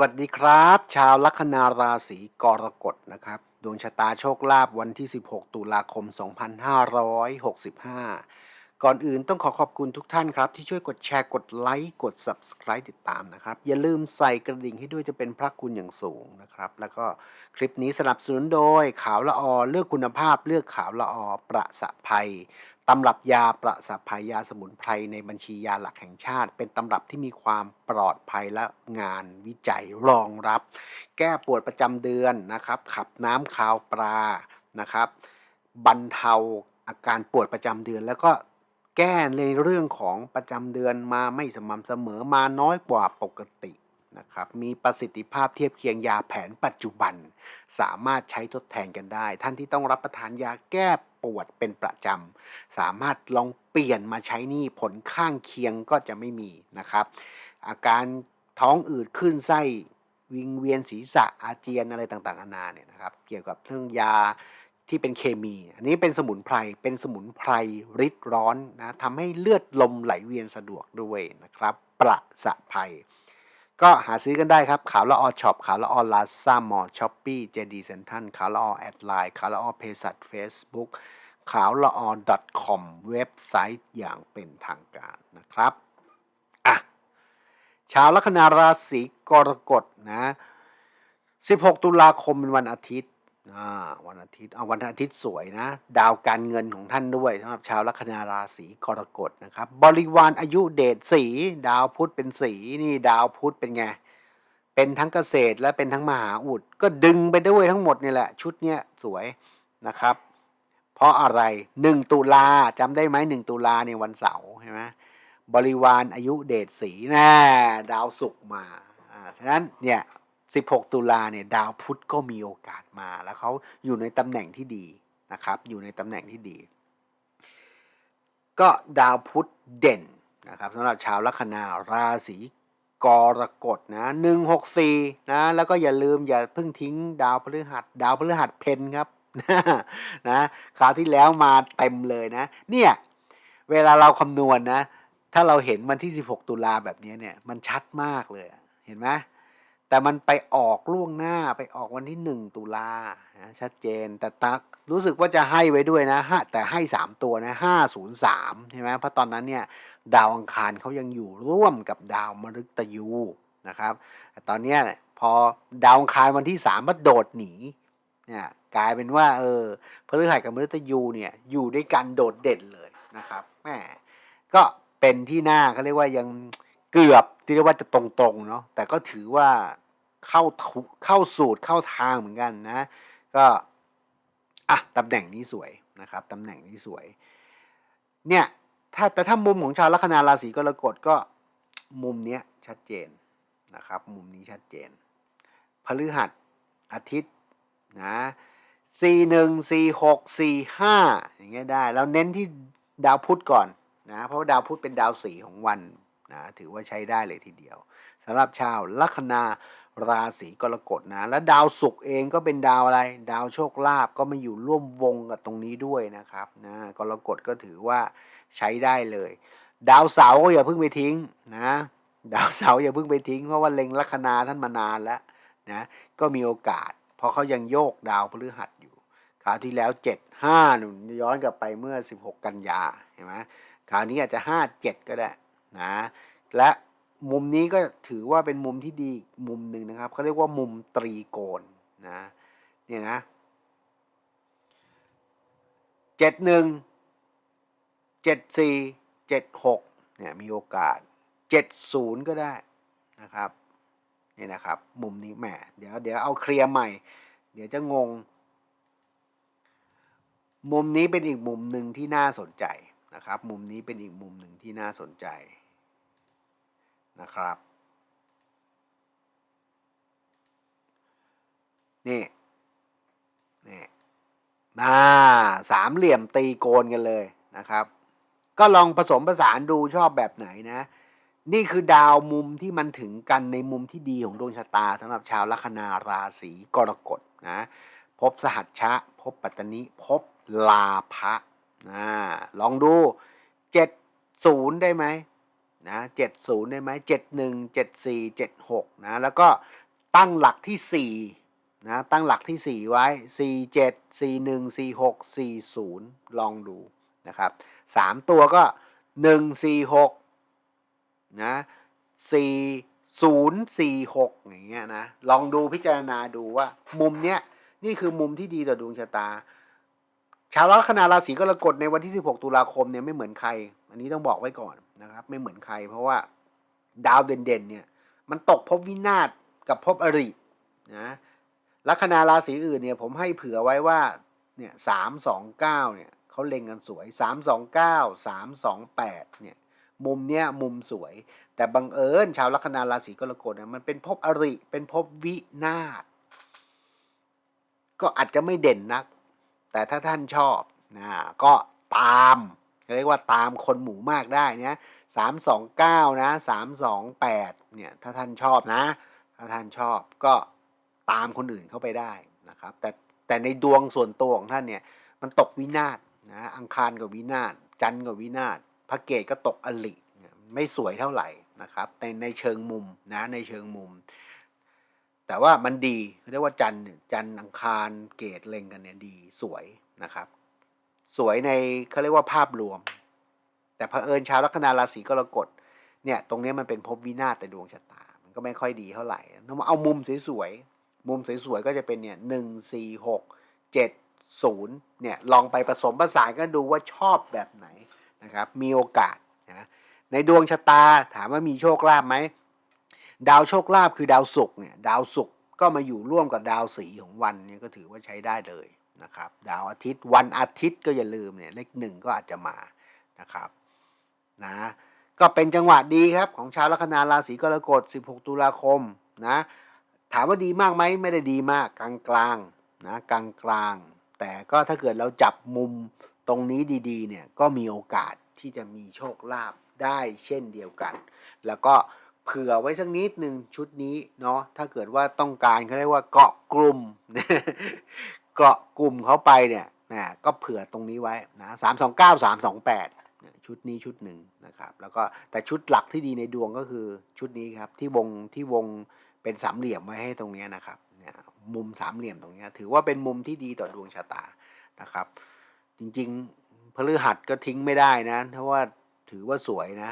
วัสดีครับ ชาวลัคนาราศีกรกฎนะครับ ดวงชะตาโชคลาภวันที่ 16 ตุลาคม 2565 ก่อนอื่นต้องขอขอบคุณทุกท่านครับ ที่ช่วยกดแชร์กดไลค์กด Subscribe ติดตามนะครับ อย่าลืมใส่กระดิ่งให้ด้วยจะเป็นพระคุณอย่างสูงนะครับ แล้วก็คลิปนี้สนับสนุนโดยขาวละออเลือกคุณภาพเลือกขาวละออประสะภัย ตำรับยาประสับภัยยาสมุนไพรในบัญชียาหลักแห่งชาติ เป็นตำรับที่มีความปลอดภัยและงานวิจัยรองรับ แก้ปวดประจำเดือนนะครับ ขับน้ำคาวปลานะครับ บรรเทาอาการปวดประจำเดือน แล้วก็แก้ในเรื่องของประจำเดือนมาไม่สม่ำเสมอมาน้อยกว่าปกติ ครับมีประสิทธิภาพเทียบเคียงยาแผนปัจจุบัน สามารถใช้ทดแทนกันได้ ท่านที่ต้องรับประทานยาแก้ปวดเป็นประจำ สามารถลองเปลี่ยนมาใช้นี่ผลข้างเคียงก็จะไม่มีนะครับ อาการท้องอืดขึ้นไส้วิงเวียนศีรษะอาเจียนอะไรต่างๆนานาเนี่ยนะครับ เกี่ยวกับเรื่องยาที่เป็นเคมี อันนี้เป็นสมุนไพร เป็นสมุนไพรริดร้อนนะทำให้เลือดลมไหลเวียนสะดวกด้วยนะครับ ประสะภัย ก็หาซื้อกันได้ครับ ขาวละออช็อปขาวละออลาซ่ามอช้อปปี้เจดีเซนทันขาวละออแอดไลน์ขาวละออเพสัตเฟซบุ๊กขาวละออ .com เว็บไซต์อย่างเป็นทางการนะครับอะชาวลัคนาราศีกรกฎนะ 16 ตุลาคมเป็นวันอาทิตย์ วันอาทิตย์เอาวันอาทิตย์สวยนะ ดาวการเงินของท่านด้วยสำหรับชาวลัคนาราศีกรกฎนะครับ บริวารอายุเดชสี ดาวพุธเป็นสีนี่ดาวพุธเป็นไง เป็นทั้งเกษตรและเป็นทั้งมหาอุด ก็ดึงไปด้วยทั้งหมดนี่แหละ ชุดเนี้ยสวยนะครับ เพราะอะไรหนึ่งตุลาจำได้ไหมหนึ่งตุลาเนี่ยวันเสาร์ใช่ไหมบริวารอายุเดชสีแน่ดาวศุกร์มาอ่าฉะนั้นเนี่ย 16 ตุลาเนี่ยดาวพุธก็มีโอกาสมาแล้วเขาอยู่ในตำแหน่งที่ดีนะครับ อยู่ในตำแหน่งที่ดี ก็ดาวพุธเด่นนะครับสำหรับชาวลัคนาราศีกรกฎนะ164นะแล้วก็อย่าลืมอย่าเพิ่งทิ้งดาวพฤหัส ดาวพฤหัสเพนครับนะคราวที่แล้วมาเต็มเลยนะ เนี่ย เวลาเราคำนวณนะถ้าเราเห็นวันที่ 16 ตุลาแบบนี้เนี่ย มันชัดมากเลย เห็นไหม แต่มันไปออกล่วงหน้าไปออกวันที่1ตุลาชัดเจน แต่ตักรู้สึกว่าจะให้ไว้ด้วยนะฮะแต่ให้3ตัวนะ503ใช่ไหมเพราะตอนนั้นเนี่ยดาวอังคารเขายังอยู่ร่วมกับดาวมฤตยูนะครับแต่ตอนเนี้ยเนี่ยพอดาวอังคารวันที่3มันโดดหนีเนี่ยกลายเป็นว่าเออพฤหัสกับมฤตยูเนี่ยอยู่ด้วยกันโดดเด่นเลยนะครับแหมก็เป็นที่หน้าเขาเรียกว่ายังเกือบที่เรียกว่าจะตรงๆเนาะแต่ก็ถือว่า เข้าเข้าสูตรเข้าทางเหมือนกันนะ ก็อะตำแหน่งนี้สวยนะครับตำแหน่งนี้สวย เนี่ยถ้าแต่ถ้ามุมของชาวลัคนาราศีกรกฎก็มุมเนี้ยชัดเจนนะครับ มุมนี้ชัดเจนพฤหัสอาทิตย์นะสี่หนึ่งสี่หกสี่ห้าอย่างเงี้ยได้ แล้วเน้นที่ดาวพุธก่อนนะเพราะว่าดาวพุธเป็นดาวสีของวันนะถือว่าใช้ได้เลยทีเดียวสำหรับชาวลัคนา ราศีกรกฎนะ แล้วดาวศุกร์เองก็เป็นดาวอะไร ดาวโชคลาภก็มาอยู่ร่วมวงกับตรงนี้ด้วยนะครับนะกรกฎก็ถือว่าใช้ได้เลย ดาวเสาร์ก็อย่าเพิ่งไปทิ้งนะ ดาวเสาร์อย่าเพิ่งไปทิ้งเพราะว่าเล็งลัคนาท่านมานานแล้วนะก็มีโอกาส เพราะเขายังโยกดาวพฤหัสอยู่คราวที่แล้วเจ็ดห้าหนุนย้อนกลับไปเมื่อสิบหกกันยาเห็นไหมคราวนี้อาจจะห้าเจ็ดก็ได้นะและ มุมนี้ก็ถือว่าเป็นมุมที่ดีมุมหนึ่งนะครับเขาเรียกว่ามุมตรีโกณนะเนี่ยนะเจ็ดหนึ่งเจ็ดสี่เจ็ดหกเนี่ยมีโอกาสเจ็ดศูนย์ก็ได้นะครับนี่นะครับ มุมนี้แหมเดี๋ยวเดี๋ยวเอาเคลียร์ใหม่ เดี๋ยวจะงง มุมนี้เป็นอีกมุมหนึ่งที่น่าสนใจนะครับ มุมนี้เป็นอีกมุมหนึ่งที่น่าสนใจ นะครับ นี่ นี่น่าสามเหลี่ยมตีโกนกันเลยนะครับ ก็ลองผสมผสานดูชอบแบบไหนนะ นี่คือดาวมุมที่มันถึงกันในมุมที่ดีของดวงชะตาสำหรับชาวลัคนาราศีกรกฎนะพบสหัชชะ พบปัตตนิพบลาภะนะลองดูเจ็ดศูนย์ได้ไหม นะเจ็ดศูนย์ได้ไหมเจ็ดหนึ่งเจ็ดสี่เจ็ดหกนะแล้วก็ตั้งหลักที่4นะตั้งหลักที่4ไว้4 7 4 1 4 6 4 0ลองดูนะครับ3ตัวก็1 4 6นะ4 0 4 6อย่างเงี้ยนะลองดูพิจารณาดูว่า มุมเนี้ยนี่คือมุมที่ดีต่อดวงชะตา ชาวลัคนาราศีกรกฎในวันที่ 16 ตุลาคมเนี่ยไม่เหมือนใคร อันนี้ต้องบอกไว้ก่อนนะครับ ไม่เหมือนใคร เพราะว่าดาวเด่นๆเนี่ยมันตกภพวินาศกับภพอรินะลัคนาราศีอื่นเนี่ยผมให้เผื่อไว้ว่าเนี่ยสามสองเก้าเนี่ยเขาเล็งกันสวยสามสองเก้าสามสองแปดเนี่ยมุมเนี้ยมุมสวย แต่บังเอิญชาวลัคนาราศีกรกฎเนี่ยมันเป็นภพอริ เป็นภพวินาศก็อาจจะไม่เด่นนัก แต่ถ้าท่านชอบนะก็ตาม เรียกว่าตามคนหมู่มากได้เนี่ยสามสองเก้านะสามสองแปดเนี่ยถ้าท่านชอบนะ ถ้าท่านชอบก็ตามคนอื่นเข้าไปได้นะครับ แต่แต่ในดวงส่วนตัวของท่านเนี่ยมันตกวินาศนะอังคารกับวินาศจันทร์กับวินาศพระเกตก็ตกอลิไม่สวยเท่าไหร่นะครับในในเชิงมุมนะในเชิงมุม แต่ว่ามันดีเรียกว่าจันทร์จันทร์อังคารเกตเล็งกันเนี่ยดีสวยนะครับ สวยในเขาเรียกว่าภาพรวม แต่เผอิญชาวลัคนาราศีกรกฎเนี่ย ตรงนี้มันเป็นภพวินาศแต่ดวงชะตา มันก็ไม่ค่อยดีเท่าไหร่ต้องมาเอามุมสวยๆมุมสวยๆก็จะเป็นเนี่ยหนึ่งสี่หกเจ็ดศูนย์เนี่ยลองไปผสมผสานกันดูว่าชอบแบบไหนนะครับ มีโอกาสนะในดวงชะตาถามว่ามีโชคลาภไหมดาวโชคลาภคือดาวศุกร์เนี่ย ดาวศุกร์ก็มาอยู่ร่วมกับดาวสีของวันเนี่ยก็ถือว่าใช้ได้เลย นะครับดาวอาทิตย์วันอาทิตย์ก็อย่าลืมเนี่ยเลขหนึ่งก็อาจจะมานะครับนะก็เป็นจังหวะดีครับของชาวลัคนาราศีกรกฎ 16 ตุลาคมนะถามว่าดีมากไหมไม่ได้ดีมากกลางกลางๆนะกลางกลางแต่ก็ถ้าเกิดเราจับมุมตรงนี้ดีๆเนี่ยก็มีโอกาสที่จะมีโชคลาภได้เช่นเดียวกัน แล้วก็เผื่อไว้สักนิดหนึ่งชุดนี้เนาะถ้าเกิดว่าต้องการเขาเรียกว่าเกาะกลุ่ม เกาะกลุ่มเขาไปเนี่ยนะก็เผื่อตรงนี้ไว้นะสามสองเก้าสามสองแปดชุดนี้ชุดหนึ่งนะครับ แล้วก็แต่ชุดหลักที่ดีในดวงก็คือชุดนี้ครับ ที่วงที่วงเป็นสามเหลี่ยมไว้ให้ตรงนี้นะครับเนี่ยมุมสามเหลี่ยมตรงนี้ถือว่าเป็นมุมที่ดีต่อดวงชะตานะครับ จริงๆพฤหัสก็ทิ้งไม่ได้นะเพราะว่าถือว่าสวยนะ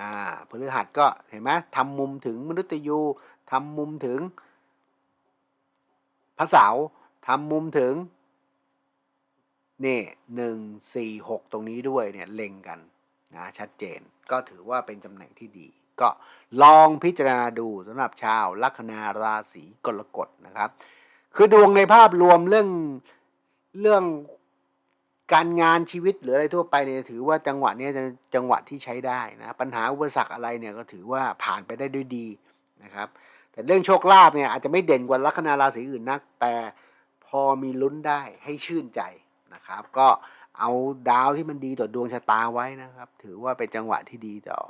อ่าพฤหัสก็เห็นไหมทำมุมถึงมนุษย์ยูทำมุมถึงพระเสาร์ ทำมุมถึงนี่หนึ่งสี่หกตรงนี้ด้วยเนี่ยเล็งกันนะชัดเจนก็ถือว่าเป็นตำแหน่งที่ดี ก็ลองพิจารณาดูสำหรับชาวลัคนาราศีกรกฎนะครับ คือดวงในภาพรวมเรื่องเรื่องการงานชีวิตหรืออะไรทั่วไปเนี่ยถือว่าจังหวะเนี้ยจะจังหวะที่ใช้ได้นะปัญหาอุปสรรคอะไรเนี่ยก็ถือว่าผ่านไปได้ด้วยดีนะครับ แต่เรื่องโชคลาภเนี่ยอาจจะไม่เด่นกว่าลัคนาราศีอื่นนัก แต่ อมีลุ้นได้ให้ชื่นใจนะครับ ก็เอาดาวที่มันดีต่อดวงชะตาไว้นะครับ ถือว่าเป็นจังหวะที่ดีต่อ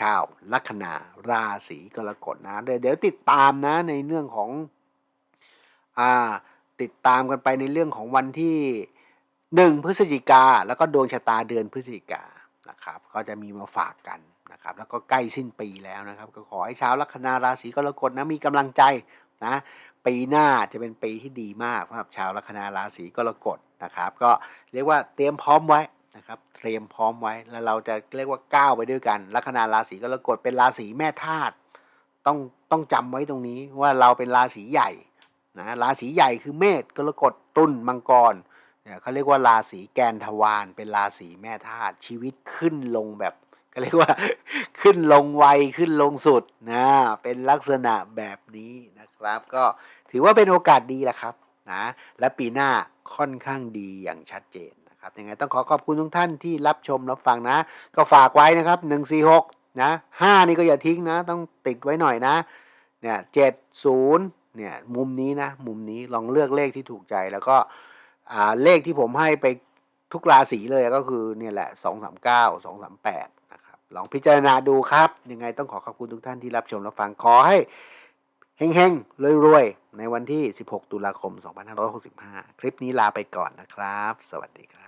ชาวลัคนาราศีกรกฎนะเดี๋ยวติดตามนะในเรื่องของอ่าติดตามกันไปในเรื่องของวันที่หนึ่งพฤศจิกาแล้วก็ดวงชะตาเดือนพฤศจิกานะครับ ก็จะมีมาฝากกันนะครับ แล้วก็ใกล้สิ้นปีแล้วนะครับ ก็ขอให้ชาวลัคนาราศีกรกฎนะมีกำลังใจนะ ปีหน้าจะเป็นปีที่ดีมากสำหรับชาวลัคนาราศีกรกฎนะครับ ก็เรียกว่าเตรียมพร้อมไว้นะครับเตรียมพร้อมไว้แล้วเราจะเรียกว่าก้าวไปด้วยกัน ลัคนาราศีกรกฎเป็นราศีแม่ธาตุต้องต้องจำไว้ตรงนี้ว่าเราเป็นราศีใหญ่นะราศีใหญ่คือเมษกรกฎตุลมังกรเนี่ยเขาเรียกว่าราศีแกนทวารเป็นราศีแม่ธาตุชีวิตขึ้นลงแบบ เรียกว่าขึ้นลงไวขึ้นลงสุดนะเป็นลักษณะแบบนี้นะครับ ก็ถือว่าเป็นโอกาสดีแหละครับนะและปีหน้าค่อนข้างดีอย่างชัดเจนนะครับยังไงต้องขอขอบคุณทุกท่านที่รับชมรับฟังนะ ก็ฝากไว้นะครับ 146นะ5นี่ก็อย่าทิ้งนะ ต้องติดไว้หน่อยนะเนี่ยเจ็ดศูนย์เนี่ยมุมนี้นะมุมนี้ลองเลือกเลขที่ถูกใจแล้วก็เลขที่ผมให้ไปทุกราศีเลยก็คือเนี่ยแหละ 239 238 ลองพิจารณาดูครับ ยังไงต้องขอขอบคุณทุกท่านที่รับชมรับฟังขอให้เฮงๆรวยๆ ในวันที่ 16 ตุลาคม 2565 คลิปนี้ลาไปก่อนนะครับ สวัสดีครับ